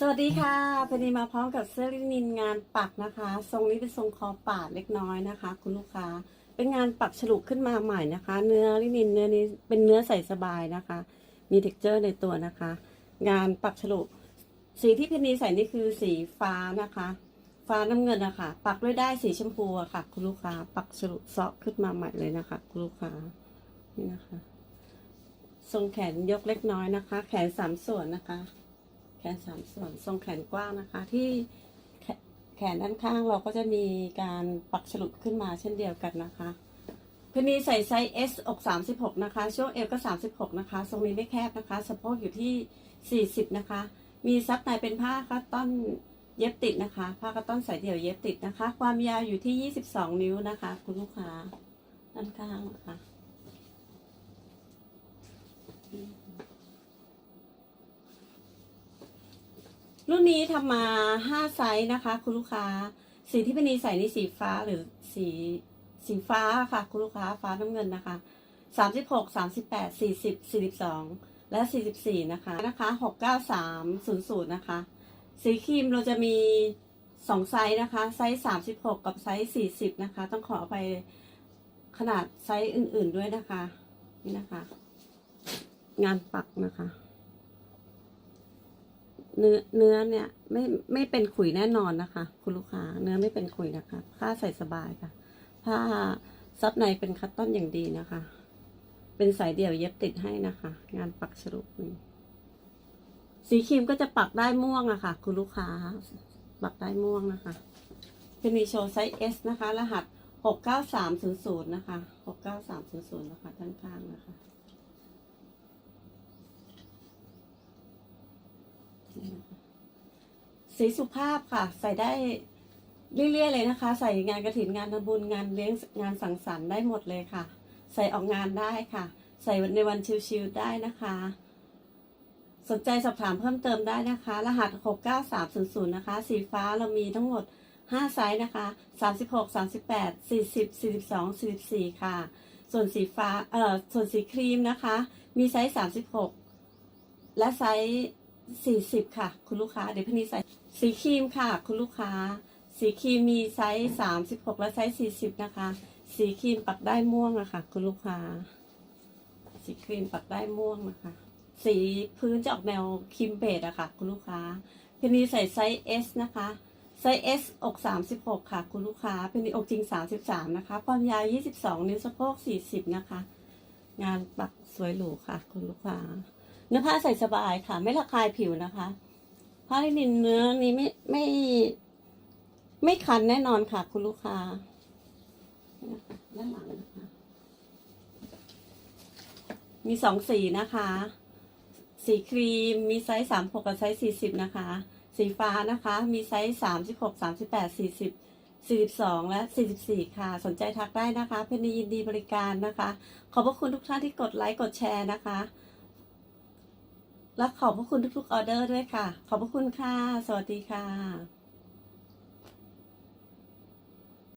สวัสดีค่ะพอดีมาพร้อมกับเสื้อลินินงานปักนะคะ ทรงนี้เป็นทรงคอปาดเล็กน้อยนะคะ คุณลูกค้า เป็นงานปักฉลุขึ้นมาใหม่นะคะ เนื้อลินินเนื้อนี้เป็นเนื้อใส่สบายนะคะ มีเท็กเจอร์ในตัวนะคะ งานปักฉลุ สีที่เพนนีใส่นี่คือสีฟ้านะคะ ฟ้าน้ำเงินนะคะ ปักด้วยได้ายสีชมพูอะค่ะ คุณลูกค้า ปักฉลุเซาะขึ้นมาใหม่เลยนะคะ คุณลูกค้า นี่นะคะ ทรงแขนยกเล็กน้อยนะคะ แขนสามส่วนนะคะ แขนสามส่วนทรงแขนกว้างนะคะ ที่แขแขนด้านข้างเราก็จะมีการปักฉลุดขึ้นมาเช่นเดียวกันนะคะคืนนี้ใส่ไซส์ S อก 36 นะคะ ช่วงเอวก็ 36 นะคะ ทรงนี้ไม่แคบนะคะ สะโพกอยู่ที่ 40 นะคะ มีซับในเป็นผ้าคัตตอนเย็บติดนะคะ ผ้าคัตตอนสายเดี่ยวเย็บติดนะคะ ความยาวอยู่ที่ 22 นิ้วนะคะ คุณลูกค้าด้านข้างนะคะ รุ่นนี้ทำมาห้าไซส์นะคะ คุณลูกค้า สีที่เป็นนีใส่นี่สีฟ้าหรือสีสีฟ้าค่ะ คุณลูกค้าฟ้าน้ำเงินนะคะสามสิบหกสามสิบแปดสี่สิบสี่สิบสองและสี่สิบสี่นะคะนะคะหกเก้าสามศูนย์ศูนย์นะคะ สีครีมเราจะมีสองไซส์นะคะ ไซส์สามสิบหกกับไซส์สี่สิบนะคะ ต้องขอไปขนาดไซส์อื่นๆด้วยนะคะ นี่นะคะ งานปักนะคะ เนื้อเนื้อเนี่ยไม่ไม่เป็นขุยแน่นอนนะคะ คุณลูกค้า เนื้อไม่เป็นขุยนะคะ ผ้าใส่สบายค่ะ ผ้าซับในเป็นคัตตอนอย่างดีนะคะ เป็นสายเดี่ยวเย็บติดให้นะคะ งานปักฉลุนี่สีครีมก็จะปักได้ม่วงอะค่ะ คุณลูกค้า ปักได้ม่วงนะคะจะมีโชว์ไซส์ S นะคะ รหัสหกเก้าสามศูนย์ศูนย์นะคะหกเก้าสามศูนย์ศูนย์นะคะด้านข้างนะคะ สีสุภาพค่ะ ใส่ได้เรื่อยๆเลยนะคะ ใส่งานกระถินงานทำบุญงานเลี้ยงงานสังสรรค์ได้หมดเลยค่ะ ใส่ออกงานได้ค่ะ ใส่ในวันชิลๆได้นะคะ สนใจสอบถามเพิ่มเติมได้นะคะ รหัส 69300 นะคะ สีฟ้าเรามีทั้งหมด 5 ไซส์นะคะ 36 38 40 42 44 ค่ะ ส่วนสีฟ้าเอ่อส่วนสีครีมนะคะ มีไซส์ 36 และไซส์ 40 ค่ะ คุณลูกค้าเดี๋ยวพี่นีใส่สีครีมค่ะ คุณลูกค้า สีครีมมีไซส์ 36 และไซส์ 40 นะคะ สีครีมปักได้ม่วงอะค่ะ คุณลูกค้า สีครีมปักได้ม่วงนะคะ สีพื้นจะออกแนวครีมเบจอะค่ะ คุณลูกค้าเพนนีใส่ไซส์ S นะคะไซส์ S อก 36 ค่ะ คุณลูกค้าเพนนีอกจริง 33 นะคะ ความยาว 22 นิ้วสะโพก 40 นะคะ งานปักสวยหรูค่ะ คุณลูกค้า เนื้อผ้าใส่สบายค่ะ ไม่ระคายผิวนะคะ ผ้าลินินเนื้อนี้ไม่ไม่ไม่คันแน่นอนค่ะ คุณลูกค้าด้านหลังนะคะ มีสองสีนะคะ สีครีมมีไซส์สามหกกับไซส์สี่สิบนะคะ สีฟ้านะคะ มีไซส์สามสิบหกสามสิบแปดสี่สิบสี่สิบสองและสี่สิบสี่ค่ะ สนใจทักได้นะคะ เพนนียินดีบริการนะคะ ขอบพระคุณทุกท่านที่กดไลค์กดแชร์นะคะ และขอบพระคุณทุกๆออเดอร์ด้วยค่ะ ขอบพระคุณค่ะ สวัสดีค่ะ